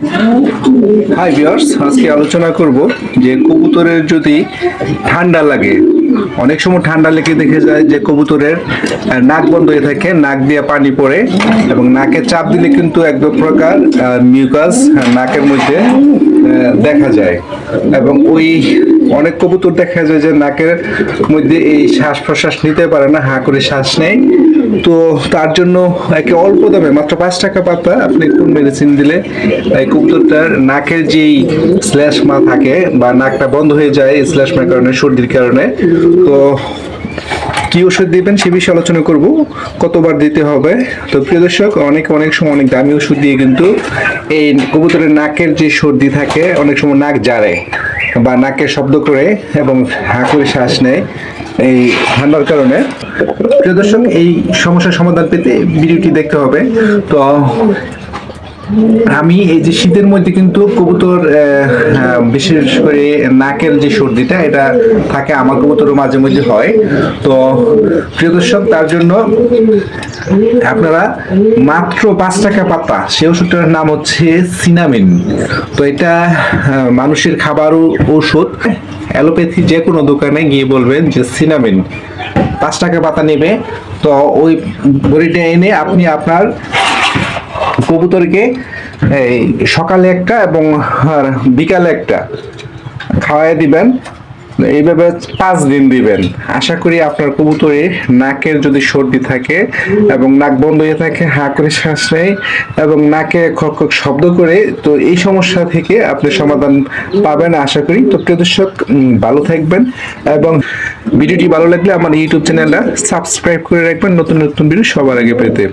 Hi viewers আজকে আলোচনা করব যে কবুতরের যদি ঠান্ডা লাগে, অনেক সময় ঠান্ডা লেগে দেখে যায় যে কবুতরের নাক বন্ধ হয়ে থাকে, নাক দিয়ে পানি পড়ে এবং নাকে চাপ দিলে কিন্তু এক প্রকার মিউকাস নাকের মধ্যে দেখা যায়। এবং ওই অনেক কবুতর দেখা যায় যে নাকের মধ্যে এই শ্বাস প্রশ্বাস নিতে পারে না, হা করে শ্বাস নেয়। তো তার জন্য একে অল্প দামে, মাত্র পাঁচ টাকা পাতা, আপনি কোন মেডিসিন দিলে এই কবুতরটার নাকের যেই স্ল্যাশ মা থাকে বা নাকটা বন্ধ হয়ে যায় স্ল্যাশ মার কারণে, সর্দির কারণে, তো কি ওষুধ দিবেন সে বিষয়ে আলোচনা করব, কতবার দিতে হবে। তো প্রিয় দর্শক, অনেক অনেক সময় অনেক দামি ওষুধ দিয়ে কিন্তু এই কবুতরের নাকের যে সর্দি থাকে, অনেক সময় নাক জারে বা নাকের শব্দ করে এবং হা করে শ্বাস নেয় এই ঠান্ডার কারণে। প্রিয় দর্শক এই সমস্যার সমাধান পেতে ভিডিওটি দেখতে হবে। তো আমি এই যে শীতের মধ্যে কিন্তু কবুতর আহ, বিশেষ করে নাকের যে সর্দিটা এটা থাকে আমার কবুতরও মাঝে মধ্যে হয়। তো প্রিয় দর্শক তার জন্য আপনারা মাত্র পাঁচ টাকা পাতা সেই ওষুধটার নাম হচ্ছে সিনামিন। তো এটা মানুষের খাবার ও- ঔষধ, অ্যালোপ্যাথি যে কোনো দোকানে গিয়ে বলবেন যে সিনামিন। পাঁচ টাকা পাতা নেবে। তো ওই বড়িটা এনে আপনি আপনার কবুতরকে সকালে একটা এবং বিকালে একটা খাওয়াই দিবেন। এইভাবে পাঁচ দিন দিবেন। আশা করি আপনার কবুতরে নাকের যদি সর্দি থাকে এবং নাক বন্ধ হয়ে থাকে হা করে শ্বাস নেয় এবং নাকে খক খক শব্দ করে, তো এই সমস্যা থেকে আপনি সমাধান পাবেন আশা করি। তো প্রিয় দর্শক ভালো থাকবেন এবং ভিডিওটি ভালো লাগলে আমার ইউটিউব চ্যানেলটা সাবস্ক্রাইব করে রাখবেন। নতুন নতুন ভিডিও সবার আগে পেতে।